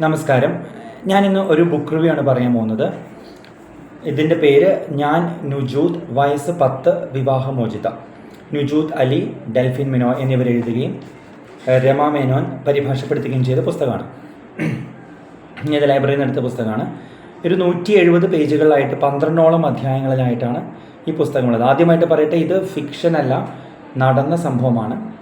നമസ്കാരം. ഞാൻ ഇന്ന് ഒരു ബുക്ക് റിവ്യൂ ആണ് പറയാൻ പോകുന്നത്. ഇതിന്റെ പേര് ഞാൻ നുജൂദ് വയസ്സ് പത്ത് വിവാഹമോചിത. നുജൂദ് അലി ഡെൽഫിൻ മിനോ എന്നിവർ എഴുതുകയും രമ മേനോൻ പരിഭാഷപ്പെടുത്തുകയും ചെയ്ത പുസ്തകമാണ്. ഇത് ലൈബ്രറിയിൽ നിന്ന് എടുത്ത പുസ്തകമാണ്. ഒരു നൂറ്റി എഴുപത് പേജുകളിലായിട്ട് പന്ത്രണ്ടോളം അധ്യായങ്ങളിലായിട്ടാണ് ഈ പുസ്തകമുള്ളത്. ആദ്യമായിട്ട് പറയട്ടെ ഇത് ഫിക്ഷനല്ല നടന്ന സംഭവമാണ്.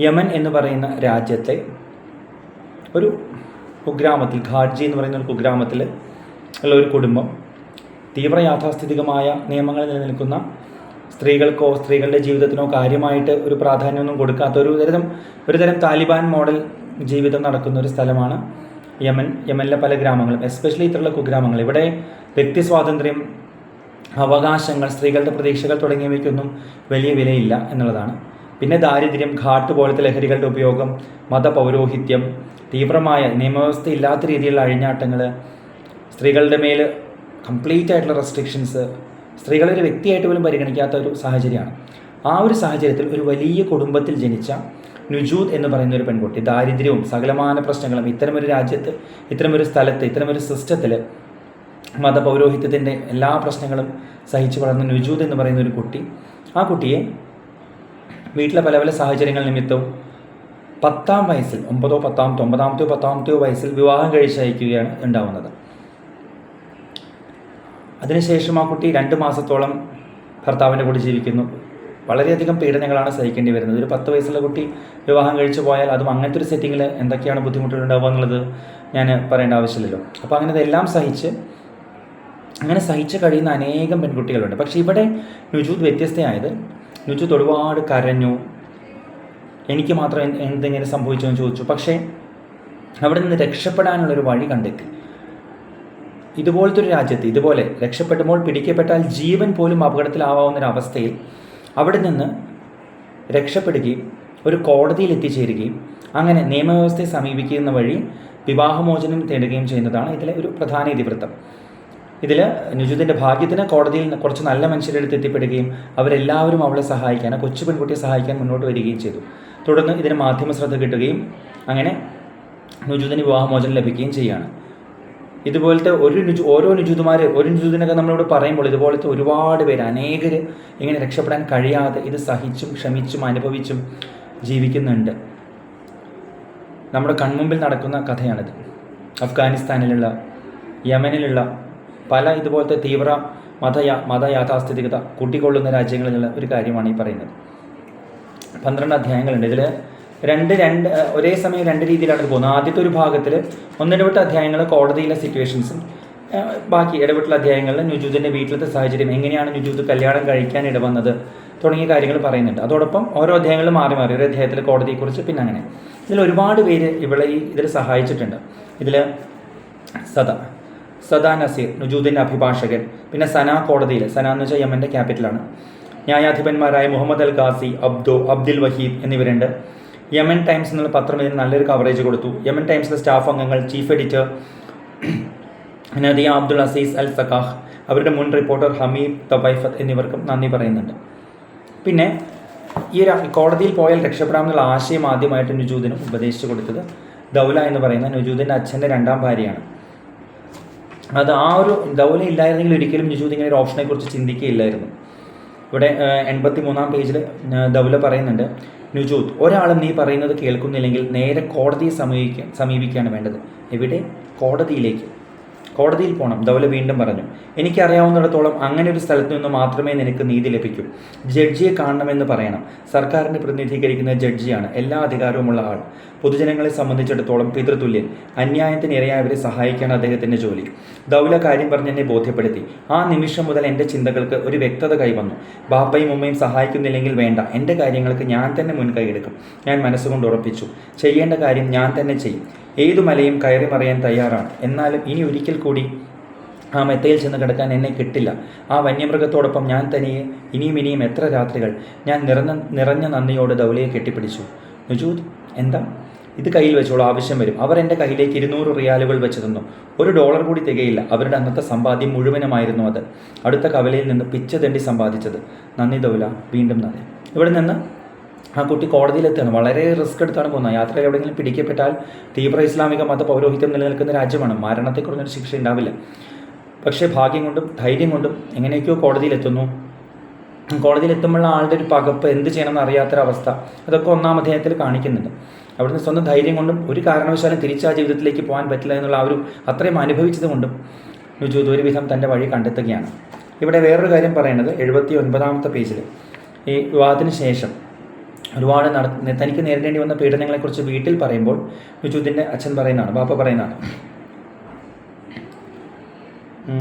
യമൻ എന്ന് പറയുന്ന രാജ്യത്തെ ഒരു കുഗ്രാമത്തിൽ ഖാഡ്ജി എന്ന് പറയുന്ന ഒരു കുഗ്രാമത്തിൽ ഉള്ള ഒരു കുടുംബം. തീവ്ര യാഥാസ്ഥിതികമായ നിയമങ്ങൾ നിലനിൽക്കുന്ന സ്ത്രീകൾക്കോ സ്ത്രീകളുടെ ജീവിതത്തിനോ കാര്യമായിട്ട് ഒരു പ്രാധാന്യമൊന്നും കൊടുക്കാത്ത ഒരു തരം ഒരു തരം താലിബാൻ മോഡൽ ജീവിതം നടക്കുന്ന ഒരു സ്ഥലമാണ് യമൻ യമനിലെ പല ഗ്രാമങ്ങളും എസ്പെഷ്യലി ഇത്തരമുള്ള കുഗ്രാമങ്ങൾ. ഇവിടെ വ്യക്തി സ്വാതന്ത്ര്യം അവകാശങ്ങൾ സ്ത്രീകളുടെ പ്രതീക്ഷകൾ തുടങ്ങിയവയ്ക്കൊന്നും വലിയ വിലയില്ല എന്നുള്ളതാണ്. പിന്നെ ദാരിദ്ര്യം ഘാട്ട് പോലത്തെ ലഹരികളുടെ ഉപയോഗം മതപൗരോഹിത്യം തീവ്രമായ നിയമവ്യവസ്ഥ ഇല്ലാത്ത രീതിയിലുള്ള അഴിഞ്ഞാട്ടങ്ങൾ സ്ത്രീകളുടെ മേൽ കംപ്ലീറ്റ് ആയിട്ടുള്ള റെസ്ട്രിക്ഷൻസ് സ്ത്രീകളെ ഒരു വ്യക്തിയായിട്ട് പോലും പരിഗണിക്കാത്ത ഒരു സാഹചര്യമാണ്. ആ ഒരു സാഹചര്യത്തിൽ ഒരു വലിയ കുടുംബത്തിൽ ജനിച്ച നുജൂദ് എന്ന് പറയുന്ന ഒരു പെൺകുട്ടി ദാരിദ്ര്യവും സകലമാന പ്രശ്നങ്ങളും ഇത്തരമൊരു രാജ്യത്ത് ഇത്തരമൊരു സ്ഥലത്ത് ഇത്തരമൊരു സിസ്റ്റത്തിൽ മതപൗരോഹിത്യത്തിന്റെ എല്ലാ പ്രശ്നങ്ങളും സഹിച്ചു വളർന്ന നുജൂദ് എന്ന് പറയുന്ന ഒരു കുട്ടി ആ കുട്ടിയെ വീട്ടിലെ പല പല സാഹചര്യങ്ങൾ നിമിത്തവും പത്താം വയസ്സിൽ ഒമ്പതോ പത്താമത്തോ ഒമ്പതാമത്തെയോ പത്താമത്തെയോ വയസ്സിൽ വിവാഹം കഴിച്ചയക്കുകയാണ് ഉണ്ടാവുന്നത്. അതിനുശേഷം ആ കുട്ടി രണ്ട് മാസത്തോളം ഭർത്താവിന്റെ കൂടെ ജീവിക്കുന്നു. വളരെയധികം പീഡനങ്ങളാണ് സഹിക്കേണ്ടി വരുന്നത്. ഒരു പത്ത് വയസ്സുള്ള കുട്ടി വിവാഹം കഴിച്ചു പോയാൽ അതും അങ്ങനത്തെ ഒരു സെറ്റിങ്ങിൽ എന്തൊക്കെയാണ് ബുദ്ധിമുട്ടുകൾ ഉണ്ടാവുക എന്നുള്ളത് ഞാൻ പറയേണ്ട ആവശ്യമില്ലല്ലോ. അപ്പോൾ അങ്ങനെ ഇതെല്ലാം സഹിച്ച് അങ്ങനെ സഹിച്ച് കഴിയുന്ന അനേകം പെൺകുട്ടികളുണ്ട്. പക്ഷേ ഇവിടെ നുജൂത് വ്യത്യസ്തമായത് നുജൂദ് ഒരുപാട് കരഞ്ഞു. എനിക്ക് മാത്രം എന്തെങ്കിലും എന്തെങ്ങനെ സംഭവിച്ചു എന്ന് ചോദിച്ചു. പക്ഷേ അവിടെ നിന്ന് രക്ഷപ്പെടാനുള്ളൊരു വഴി കണ്ടെത്തി. ഇതുപോലത്തെ ഒരു രാജ്യത്ത് ഇതുപോലെ രക്ഷപ്പെടുമ്പോൾ പിടിക്കപ്പെട്ടാൽ ജീവൻ പോലും അപകടത്തിലാവാവുന്ന ഒരു അവസ്ഥയിൽ അവിടെ നിന്ന് രക്ഷപ്പെടുകയും ഒരു കോടതിയിൽ എത്തിച്ചേരുകയും അങ്ങനെ നിയമവ്യവസ്ഥയെ സമീപിക്കുന്ന വഴി വിവാഹമോചനം തേടുകയും ചെയ്യുന്നതാണ് ഇതിലെ ഒരു പ്രധാന ഇതിവൃത്തം. ഇതിൽ നുജുദിന്റെ ഭാഗ്യത്തിന് കോടതിയിൽ കുറച്ച് നല്ല മനുഷ്യരുടെ അടുത്ത് എത്തിപ്പെടുകയും അവരെല്ലാവരും അവളെ സഹായിക്കാൻ കൊച്ചു പെൺകുട്ടിയെ സഹായിക്കാൻ മുന്നോട്ട് വരികയും ചെയ്തു. തുടർന്ന് ഇതിന് മാധ്യമ ശ്രദ്ധ കിട്ടുകയും അങ്ങനെ നുജുദിന് വിവാഹമോചനം ലഭിക്കുകയും ചെയ്യുകയാണ് ഇതുപോലത്തെ ഒരു നുജു ഓരോ നുജുതുമാർ ഒരു നുജുദിനൊക്കെ നമ്മളോട് പറയുമ്പോൾ ഇതുപോലത്തെ ഒരുപാട് പേര് അനേകർ ഇങ്ങനെ രക്ഷപ്പെടാൻ കഴിയാതെ ഇത് സഹിച്ചും ക്ഷമിച്ചും അനുഭവിച്ചും ജീവിക്കുന്നുണ്ട്. നമ്മുടെ കൺമുമ്പിൽ നടക്കുന്ന കഥയാണിത്. അഫ്ഗാനിസ്ഥാനിലുള്ള യമനിലുള്ള പല ഇതുപോലത്തെ തീവ്ര മതയാ മതയാഥാസ്ഥിതികത കൂട്ടിക്കൊള്ളുന്ന രാജ്യങ്ങളിലുള്ള ഒരു കാര്യമാണ് ഈ പറയുന്നത്. പന്ത്രണ്ട് അധ്യായങ്ങളുണ്ട്. ഇതിൽ രണ്ട് രണ്ട് ഒരേ സമയം രണ്ട് രീതിയിലാണ് ഇത് പോകുന്നത്. ആദ്യത്തെ ഒരു ഭാഗത്തിൽ ഒന്നിടവിട്ട അധ്യായങ്ങൾ കോടതിയിലെ സിറ്റുവേഷൻസും ബാക്കി ഇടപെട്ടുള്ള അധ്യായങ്ങളിൽ നുജൂദിന്റെ വീട്ടിലത്തെ സാഹചര്യം എങ്ങനെയാണ് നുജൂദ് കല്യാണം കഴിക്കാൻ ഇടവന്നത് തുടങ്ങിയ കാര്യങ്ങൾ പറയുന്നുണ്ട്. അതോടൊപ്പം ഓരോ അധ്യായങ്ങളും മാറി മാറി. ഒരു അധ്യായത്തിൽ കോടതിയെക്കുറിച്ച് പിന്നെ അങ്ങനെ. ഇതിൽ ഒരുപാട് പേര് ഇവിടെ ഈ ഇതിൽ സഹായിച്ചിട്ടുണ്ട്. ഇതിൽ സദ സദാ നസീർ നുജൂദിന്റെ അഭിഭാഷകൻ പിന്നെ സനാ കോടതിയിൽ സനാ എന്ന് വെച്ചാൽ യമന്റെ ക്യാപിറ്റലാണ് ന്യായാധിപന്മാരായ Mohammed al Qazi Abdo Abdul Waheed എന്നിവരുണ്ട്. Yemen Times എന്നുള്ള പത്രം ഇതിന് നല്ലൊരു കവറേജ് കൊടുത്തു. യമൻ ടൈംസിലെ സ്റ്റാഫ് അംഗങ്ങൾ chief editor Nadia Abdul Aziz al Saqqaf അവരുടെ മുൻ റിപ്പോർട്ടർ ഹമീദ് തബൈഫത്ത് എന്നിവർക്കും നന്ദി പറയുന്നുണ്ട്. പിന്നെ ഈ ഒരു കോടതിയിൽ പോയാൽ രക്ഷപ്പെടാമെന്നുള്ള ആശയം ആദ്യമായിട്ട് നുജൂദിന് ഉപദേശിച്ചു കൊടുത്തത് ദൗല എന്ന് പറയുന്ന നുജൂദിന്റെ അച്ഛന്റെ രണ്ടാം ഭാര്യയാണ്. അത് ആ ഒരു ദൗല ഇല്ലായിരുന്നെങ്കിൽ ഒരിക്കലും നുജൂദ് ഇങ്ങനെ ഒരു ഓപ്ഷനെ കുറിച്ച് ചിന്തിക്കുകയില്ലായിരുന്നു. ഇവിടെ എൺപത്തി മൂന്നാം പേജിൽ ദൗല പറയുന്നുണ്ട് നുജൂദ് ഒരാളും നീ പറയുന്നത് കേൾക്കുന്നില്ലെങ്കിൽ നേരെ കോടതിയെ സമീപിക്കാൻ സമീപിക്കുകയാണ് വേണ്ടത്. എവിടെ? കോടതിയിലേക്ക്. കോടതിയിൽ പോകണം ദൗല വീണ്ടും പറഞ്ഞു. എനിക്കറിയാവുന്നിടത്തോളം അങ്ങനെ ഒരു സ്ഥലത്ത് നിന്ന് മാത്രമേ നിനക്ക് നീതി ലഭിക്കൂ. ജഡ്ജിയെ കാണണമെന്ന് പറയണം. സർക്കാരിനെ പ്രതിനിധീകരിക്കുന്ന ജഡ്ജിയാണ് എല്ലാ അധികാരവുമുള്ള ആൾ. പൊതുജനങ്ങളെ സംബന്ധിച്ചിടത്തോളം പിതൃതുല്യൻ. അന്യായത്തിന് ഇരയായവരെ സഹായിക്കാണ് അദ്ദേഹത്തിന്റെ ജോലി. ദൗല കാര്യം പറഞ്ഞ് എന്നെ ബോധ്യപ്പെടുത്തി. ആ നിമിഷം മുതൽ എന്റെ ചിന്തകൾക്ക് ഒരു വ്യക്തത കൈവന്നു. ബാപ്പയും ഉമ്മയും സഹായിക്കുന്നില്ലെങ്കിൽ വേണ്ട. എന്റെ കാര്യങ്ങൾക്ക് ഞാൻ തന്നെ മുൻകൈ എടുക്കും. ഞാൻ മനസ്സുകൊണ്ട് ഉറപ്പിച്ചു. ചെയ്യേണ്ട കാര്യം ഞാൻ തന്നെ ചെയ്യും. ഏതു മലയും കയറി മറിയാൻ തയ്യാറാണ്. എന്നാലും ഇനി ഒരിക്കൽ കൂടി ആ മെത്തയിൽ ചെന്ന് കിടക്കാൻ എന്നെ കിട്ടില്ല. ആ വന്യമൃഗത്തോടൊപ്പം ഞാൻ തനിയെ ഇനിയും ഇനിയും എത്ര രാത്രികൾ ഞാൻ നിറഞ്ഞ നിറഞ്ഞ നന്ദിയോട് ദൗലയെ കെട്ടിപ്പിടിച്ചു. നുജൂദ് എന്താ? ഇത് കയ്യിൽ വെച്ചോളൂ ആവശ്യം വരും. അവർ എന്റെ കയ്യിലേക്ക് ഇരുന്നൂറ് റിയാലുകൾ വെച്ച് തന്നു. ഒരു ഡോളർ കൂടി തികയില്ല. അവരുടെ അന്നത്തെ സമ്പാദ്യം മുഴുവനുമായിരുന്നു അത്. അടുത്ത കവലയിൽ നിന്ന് പിച്ച തെണ്ടി സമ്പാദിച്ചത്. നന്ദി ദൗല വീണ്ടും നന്ദി. ഇവിടെ നിന്ന്? ആ കുട്ടി കോടതിയിലെത്തുകയാണ്. വളരെ റിസ്ക് എടുത്താണ് പോകുന്നത്. യാത്രയിൽ എവിടെയെങ്കിലും പിടിക്കപ്പെട്ടാൽ തീവ്ര ഇസ്ലാമിക മത പൗരോഹിത്യം നിലനിൽക്കുന്ന രാജ്യമാണ്. മരണത്തെ കുറഞ്ഞൊരു ശിക്ഷ ഉണ്ടാവില്ല. പക്ഷേ ഭാഗ്യം കൊണ്ടും ധൈര്യം കൊണ്ടും എങ്ങനെയൊക്കെയോ കോടതിയിലെത്തുന്നു. കോടതിയിലെത്തുമ്പോഴുള്ള ആളുടെ ഒരു പകപ്പ് എന്ത് ചെയ്യണമെന്ന് അറിയാത്തൊരവസ്ഥ അതൊക്കെ ഒന്നാം അധ്യായത്തിൽ കാണിക്കുന്നുണ്ട്. അവിടുന്ന് സ്വന്തം ധൈര്യം കൊണ്ടും ഒരു കാരണവശാലും തിരിച്ച് ജീവിതത്തിലേക്ക് പോകാൻ പറ്റില്ല എന്നുള്ള ആ ഒരു അത്രയും അനുഭവിച്ചത് കൊണ്ടും ഒരുവിധം തന്റെ വഴി കണ്ടെത്തുകയാണ്. ഇവിടെ വേറൊരു കാര്യം പറയുന്നത് എഴുപത്തി ഒൻപതാമത്തെ പേജിൽ ഈ വിവാഹത്തിന് ശേഷം ഒരുപാട് നട തനിക്ക് നേരിടേണ്ടി വന്ന പീഡനങ്ങളെക്കുറിച്ച് വീട്ടിൽ പറയുമ്പോൾ വിജുദിന്റെ അച്ഛൻ പറയുന്നതാണ് ബാപ്പ പറയുന്നതാണ്.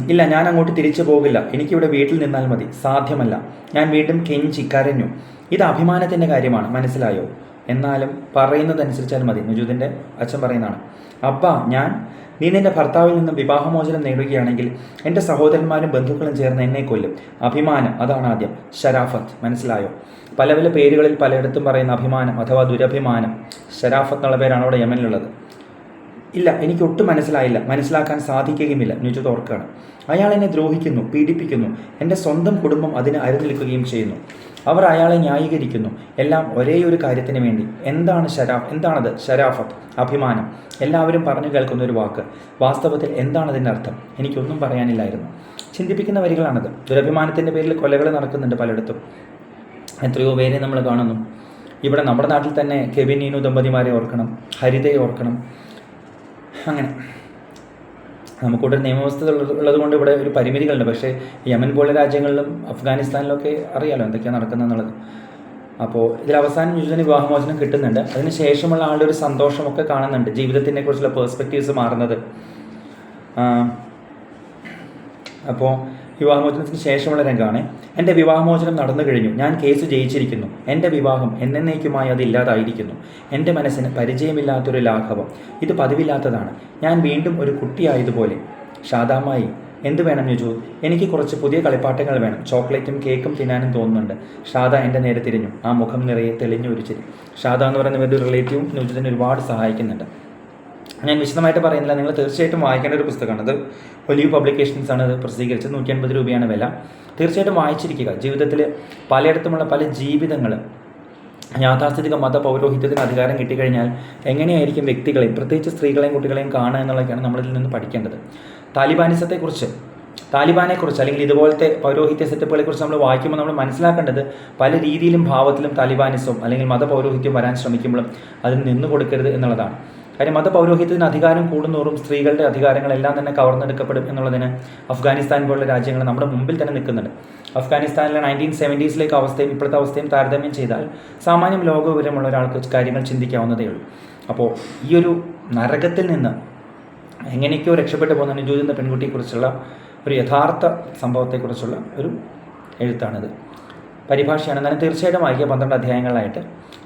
ഇല്ല ഞാൻ അങ്ങോട്ട് തിരിച്ചു പോകില്ല. എനിക്കിവിടെ വീട്ടിൽ നിന്നാൽ മതി. സാധ്യമല്ല. ഞാൻ വീണ്ടും കെഞ്ചി കരഞ്ഞു. ഇത് അഭിമാനത്തിന്റെ കാര്യമാണ് മനസ്സിലായോ? എന്നാലും പറയുന്നതനുസരിച്ചാൽ മതി. നുജൂദിന്റെ അച്ഛൻ പറയുന്നതാണ്. അപ്പ ഞാൻ നീ നിന്റെ ഭർത്താവിൽ നിന്നും വിവാഹമോചനം നേടുകയാണെങ്കിൽ എന്റെ സഹോദരന്മാരും ബന്ധുക്കളും ചേർന്ന് എന്നെ കൊല്ലും. അഭിമാനം അതാണ് ആദ്യം. ഷരാഫത്ത് മനസ്സിലായോ? പല പല പേരുകളിൽ പലയിടത്തും പറയുന്ന അഭിമാനം അഥവാ ദുരഭിമാനം. ഷരാഫത്ത് എന്നുള്ള പേരാണ് അവിടെ യമനിലുള്ളത്. ഇല്ല എനിക്ക് ഒട്ടും മനസ്സിലായില്ല. മനസ്സിലാക്കാൻ സാധിക്കുകയുമില്ല. നുജുത് തോർക്കാണ് അയാൾ എന്നെ ദ്രോഹിക്കുന്നു പീഡിപ്പിക്കുന്നു. എന്റെ സ്വന്തം കുടുംബം അതിന് അരുതിൽക്കുകയും ചെയ്യുന്നു. അവർ അയാളെ ന്യായീകരിക്കുന്നു. എല്ലാം ഒരേ ഒരു കാര്യത്തിന് വേണ്ടി. എന്താണ് ശരാ എന്താണത് ശരാഫത്ത്? അഭിമാനം. എല്ലാവരും പറഞ്ഞു കേൾക്കുന്ന ഒരു വാക്ക്. വാസ്തവത്തിൽ എന്താണ് അതിന്റെ അർത്ഥം? എനിക്കൊന്നും പറയാനില്ലായിരുന്നു. ചിന്തിപ്പിക്കുന്ന വരികളാണത്. ദുരഭിമാനത്തിന്റെ പേരിൽ കൊലകൾ നടക്കുന്നുണ്ട് പലയിടത്തും. എത്രയോ പേരെ നമ്മൾ കാണുന്നു. ഇവിടെ നമ്മുടെ നാട്ടിൽ തന്നെ കെവിൻ നീനു ദമ്പതിമാരെ ഓർക്കണം. ഹരിതയെ ഓർക്കണം. അങ്ങനെ. നമുക്കിവിടെ നിയമവ്യവസ്ഥ ഉള്ളത് കൊണ്ട് ഇവിടെ ഒരു പരിമിതികളുണ്ട്. പക്ഷേ യമൻ പോലുള്ള രാജ്യങ്ങളിലും അഫ്ഗാനിസ്ഥാനിലൊക്കെ അറിയാലോ എന്തൊക്കെയാണ് നടക്കുന്നതെന്നുള്ളത്. അപ്പോൾ ഇതിൽ അവസാനം യുജന വിവാഹമോചനം കിട്ടുന്നുണ്ട്. അതിന് ശേഷമുള്ള ആളുടെ ഒരു സന്തോഷമൊക്കെ കാണുന്നുണ്ട്. ജീവിതത്തിനെ കുറിച്ചുള്ള പേഴ്സ്പെക്റ്റീവ്സ് മാറുന്നത്. അപ്പോൾ വിവാഹമോചനത്തിന് ശേഷമുള്ള രംഗമാണ്. എന്റെ വിവാഹമോചനം നടന്നു കഴിഞ്ഞു. ഞാൻ കേസ് ജയിച്ചിരിക്കുന്നു. എന്റെ വിവാഹം എന്നേക്കുമായി അത് ഇല്ലാതായിരിക്കുന്നു. എന്റെ മനസ്സിന് പരിചയമില്ലാത്തൊരു ലാഘവം. ഇത് പതിവില്ലാത്തതാണ്. ഞാൻ വീണ്ടും ഒരു കുട്ടിയായതുപോലെ. ഷാദാമായി എന്ത് വേണം യുജു എനിക്ക് കുറച്ച് പുതിയ കളിപ്പാട്ടങ്ങൾ വേണം. ചോക്ലേറ്റും കേക്കും തിന്നാനും തോന്നുന്നുണ്ട്. ഷാദ എന്റെ നേരെ തിരിഞ്ഞു. ആ മുഖം നിറയെ തെളിഞ്ഞു ഒരു ചിരി. ഷാദ എന്ന് പറയുന്ന ഒരു റിലേറ്റീവും ഒരുപാട് സഹായിക്കുന്നുണ്ട്. ഞാൻ വിശദമായിട്ട് പറയുന്നില്ല. നിങ്ങൾ തീർച്ചയായിട്ടും വായിക്കേണ്ട ഒരു പുസ്തകമാണ് അത് ഒലിവ് പബ്ലിക്കേഷൻസ് ആണ് അത് പ്രസിദ്ധീകരിച്ചത്. നൂറ്റി അൻപത് രൂപയാണ് വില. തീർച്ചയായിട്ടും വായിച്ചിരിക്കുക. ജീവിതത്തിൽ പലയിടത്തുമുള്ള പല ജീവിതങ്ങൾ യാഥാസ്ഥിതിക മത പൗരോഹിത്യത്തിന് അധികാരം കിട്ടിക്കഴിഞ്ഞാൽ എങ്ങനെയായിരിക്കും വ്യക്തികളെയും പ്രത്യേകിച്ച് സ്ത്രീകളെയും കുട്ടികളെയും കാണുക എന്നുള്ളതൊക്കെയാണ് നമ്മളിതിൽ നിന്ന് പഠിക്കേണ്ടത്. താലിബാനിസത്തെക്കുറിച്ച് താലിബാനെക്കുറിച്ച് അല്ലെങ്കിൽ ഇതുപോലത്തെ പൗരോഹിത്യ സെറ്റപ്പുകളെക്കുറിച്ച് നമ്മൾ വായിക്കുമ്പോൾ നമ്മൾ മനസ്സിലാക്കേണ്ടത് പല രീതിയിലും ഭാവത്തിലും താലിബാനിസവും അല്ലെങ്കിൽ മതപൗരോഹിത്യം വരാൻ ശ്രമിക്കുമ്പോഴും അതിന് നിന്നു കൊടുക്കരുത് എന്നുള്ളതാണ്. കാര്യം മതപൗരോഹിത്യത്തിന് അധികാരം കൂടുന്നോറും സ്ത്രീകളുടെ അധികാരങ്ങളെല്ലാം തന്നെ കവർന്നെടുക്കപ്പെടും എന്നുള്ളതിന് അഫ്ഗാനിസ്ഥാൻ പോലുള്ള രാജ്യങ്ങൾ നമ്മുടെ മുമ്പിൽ തന്നെ നിൽക്കുന്നുണ്ട്. അഫ്ഗാനിസ്ഥാനിലെ നയന്റീൻ സെവന്റീസിലേക്ക് അവസ്ഥയും ഇപ്പോഴത്തെ അവസ്ഥയും താരതമ്യം ചെയ്താൽ സാമാന്യം ലോകവിവരമുള്ള ഒരാൾക്ക് കാര്യങ്ങൾ ചിന്തിക്കാവുന്നതേ ഉള്ളൂ. അപ്പോൾ ഈ ഒരു നരകത്തിൽ നിന്ന് എങ്ങനെയൊക്കെയോ രക്ഷപ്പെട്ടു പോകുന്ന നിജൂത് എന്ന പെൺകുട്ടിയെക്കുറിച്ചുള്ള ഒരു യഥാർത്ഥ സംഭവത്തെക്കുറിച്ചുള്ള ഒരു എഴുത്താണിത്. പരിഭാഷയാണ്. എന്നാലും തീർച്ചയായിട്ടും വായിക്കുക. പന്ത്രണ്ട് അധ്യായങ്ങളായിട്ട്.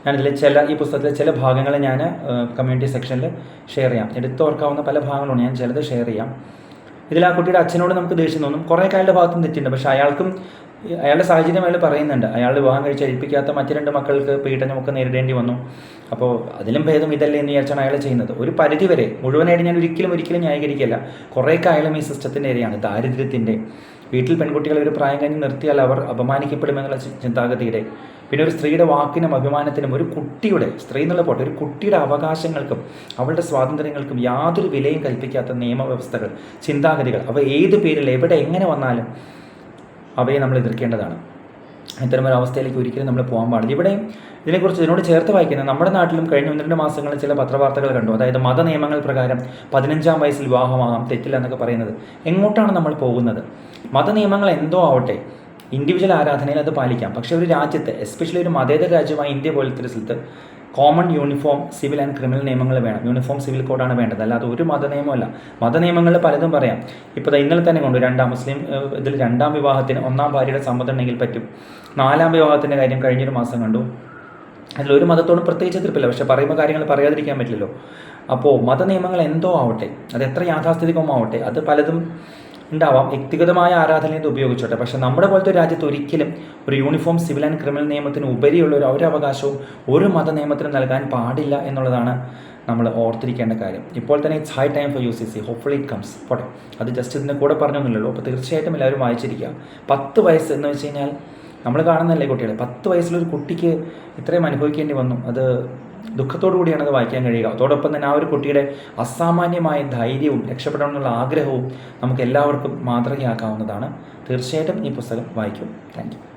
ഞാനിതിൽ ചില ഈ പുസ്തകത്തിലെ ചില ഭാഗങ്ങൾ ഞാൻ കമ്മ്യൂണിറ്റി സെക്ഷനിൽ ഷെയർ ചെയ്യാം. എടുത്തോർക്കാവുന്ന പല ഭാഗങ്ങളും ഞാൻ ചിലത് ഷെയർ ചെയ്യാം. ഇതിൽ ആ കുട്ടിയുടെ അച്ഛനോട് നമുക്ക് ദേഷ്യം തോന്നും. കുറേ അയാളുടെ ഭാഗത്തും തെറ്റുണ്ട്. പക്ഷേ അയാൾക്കും അയാളുടെ സാഹചര്യം അയാൾ പറയുന്നുണ്ട്. അയാൾ വിവാഹം കഴിച്ച് ഏൽപ്പിക്കാത്ത മറ്റു രണ്ട് മക്കൾക്ക് പീഡനമൊക്കെ നേരിടേണ്ടി വന്നു. അപ്പോൾ അതിലും ഭേദം ഇതല്ല എന്ന് വിചാരിച്ചാണ് അയാൾ ചെയ്യുന്നത്. ഒരു പരിധി വരെ മുഴുവനായിട്ട് ഞാൻ ഒരിക്കലും ഒരിക്കലും ന്യായീകരിക്കില്ല കുറേയൊക്കെ അയാളും ഈ സിസ്റ്റത്തിന്റെ ഏരിയയാണ് ദാരിദ്ര്യത്തിന്റെ. വീട്ടിൽ പെൺകുട്ടികളെ ഒരു പ്രായം കഴിഞ്ഞ് നിർത്തിയാൽ അവർ അപമാനിക്കപ്പെടുമെന്നുള്ള ചിന്താഗതിയുടെ. പിന്നെ ഒരു സ്ത്രീയുടെ വാക്കിനും അഭിമാനത്തിനും ഒരു കുട്ടിയുടെ സ്ത്രീ എന്നുള്ള പോട്ടെ ഒരു കുട്ടിയുടെ അവകാശങ്ങൾക്കും അവളുടെ സ്വാതന്ത്ര്യങ്ങൾക്കും യാതൊരു വിലയും കൽപ്പിക്കാത്ത നിയമവ്യവസ്ഥകൾ ചിന്താഗതികൾ അവ ഏത് പേരിൽ എവിടെ എങ്ങനെ വന്നാലും അവയെ നമ്മൾ എതിർക്കേണ്ടതാണ്. ഇത്തരം ഒരു അവസ്ഥയിലേക്ക് ഒരിക്കലും നമ്മൾ പോകാൻ പാടില്ല. ഇവിടെയും ഇതിനെക്കുറിച്ച് ഇതിനോട് ചേർത്ത് വായിക്കുന്നത് നമ്മുടെ നാട്ടിലും കഴിഞ്ഞ ഒന്ന് രണ്ട് മാസങ്ങളിൽ ചില പത്രവാർത്തകൾ കണ്ടു. അതായത് മത നിയമങ്ങൾ പ്രകാരം പതിനഞ്ചാം വയസ്സിൽ വിവാഹമാകാം തെറ്റില്ല എന്നൊക്കെ പറയുന്നത്. എങ്ങോട്ടാണ് നമ്മൾ പോകുന്നത്? മത നിയമങ്ങൾ എന്തോ ആവട്ടെ ഇൻഡിവിജ്വൽ ആരാധനയിൽ അത് പാലിക്കാം. പക്ഷേ ഒരു രാജ്യത്ത് എസ്പെഷ്യലി ഒരു മതേതര രാജ്യമായ ഇന്ത്യ പോലത്തെ ഒരു സ്ഥലത്ത് common uniform civil and criminal നിയമങ്ങൾ വേണം. യൂണിഫോം സിവിൽ കോഡാണ് വേണ്ടത്. അല്ലാതെ ഒരു മതനിയമമല്ല. നിയമമല്ല മത നിയമങ്ങളിൽ പലതും പറയാം. ഇപ്പോൾ ഇന്നലെ തന്നെ കൊണ്ട് രണ്ടാം മുസ്ലിം ഇതിൽ രണ്ടാം വിവാഹത്തിന് ഒന്നാം ഭാര്യയുടെ സമ്മതം ഉണ്ടെങ്കിൽ പറ്റും. നാലാം വിവാഹത്തിന്റെ കാര്യം കഴിഞ്ഞൊരു മാസം കണ്ടു. അതിലൊരു മതത്തോടും പ്രത്യേകിച്ച് എതിർപ്പില്ല. പക്ഷേ പറയുമ്പോൾ കാര്യങ്ങൾ പറയാതിരിക്കാൻ പറ്റില്ലല്ലോ. അപ്പോൾ മതനിയമങ്ങൾ എന്തോ ആവട്ടെ അത് എത്ര യാഥാസ്ഥിതികമാവട്ടെ അത് പലതും ഉണ്ടാവാം. വ്യക്തിഗതമായ ആരാധന ഇത് ഉപയോഗിച്ചോട്ടെ. പക്ഷേ നമ്മുടെ പോലത്തെ രാജ്യത്ത് ഒരിക്കലും ഒരു യൂണിഫോം സിവിൽ ആൻഡ് ക്രിമിനൽ നിയമത്തിന് ഉപരിയുള്ള ഒരു അവരവകാശവും ഒരു മത നിയമത്തിനും നൽകാൻ പാടില്ല എന്നുള്ളതാണ് നമ്മൾ ഓർത്തിരിക്കേണ്ട കാര്യം. ഇപ്പോൾ തന്നെ it's high time for U C C hopefully it comes പോട്ടെ. അത് ജസ്റ്റ് ഇതിന്റെ കൂടെ പറഞ്ഞൊന്നുമില്ലല്ലോ. അപ്പോൾ തീർച്ചയായിട്ടും എല്ലാവരും വായിച്ചിരിക്കുക. പത്ത് വയസ്സ് എന്ന് വെച്ച് കഴിഞ്ഞാൽ നമ്മൾ കാണുന്നല്ലേ കുട്ടികൾ പത്ത് വയസ്സിലൊരു കുട്ടിക്ക് ഇത്രയും അനുഭവിക്കേണ്ടി വന്നു. അത് ദുഃഖത്തോടു കൂടിയാണ് അത് വായിക്കാൻ കഴിയുക. അതോടൊപ്പം തന്നെ ആ ഒരു കുട്ടിയുടെ അസാമാന്യമായ ധൈര്യവും രക്ഷപ്പെടണമെന്നുള്ള ആഗ്രഹവും നമുക്ക് എല്ലാവർക്കും മാതൃകയാക്കാവുന്നതാണ്. തീർച്ചയായിട്ടും ഈ പുസ്തകം വായിക്കും. താങ്ക്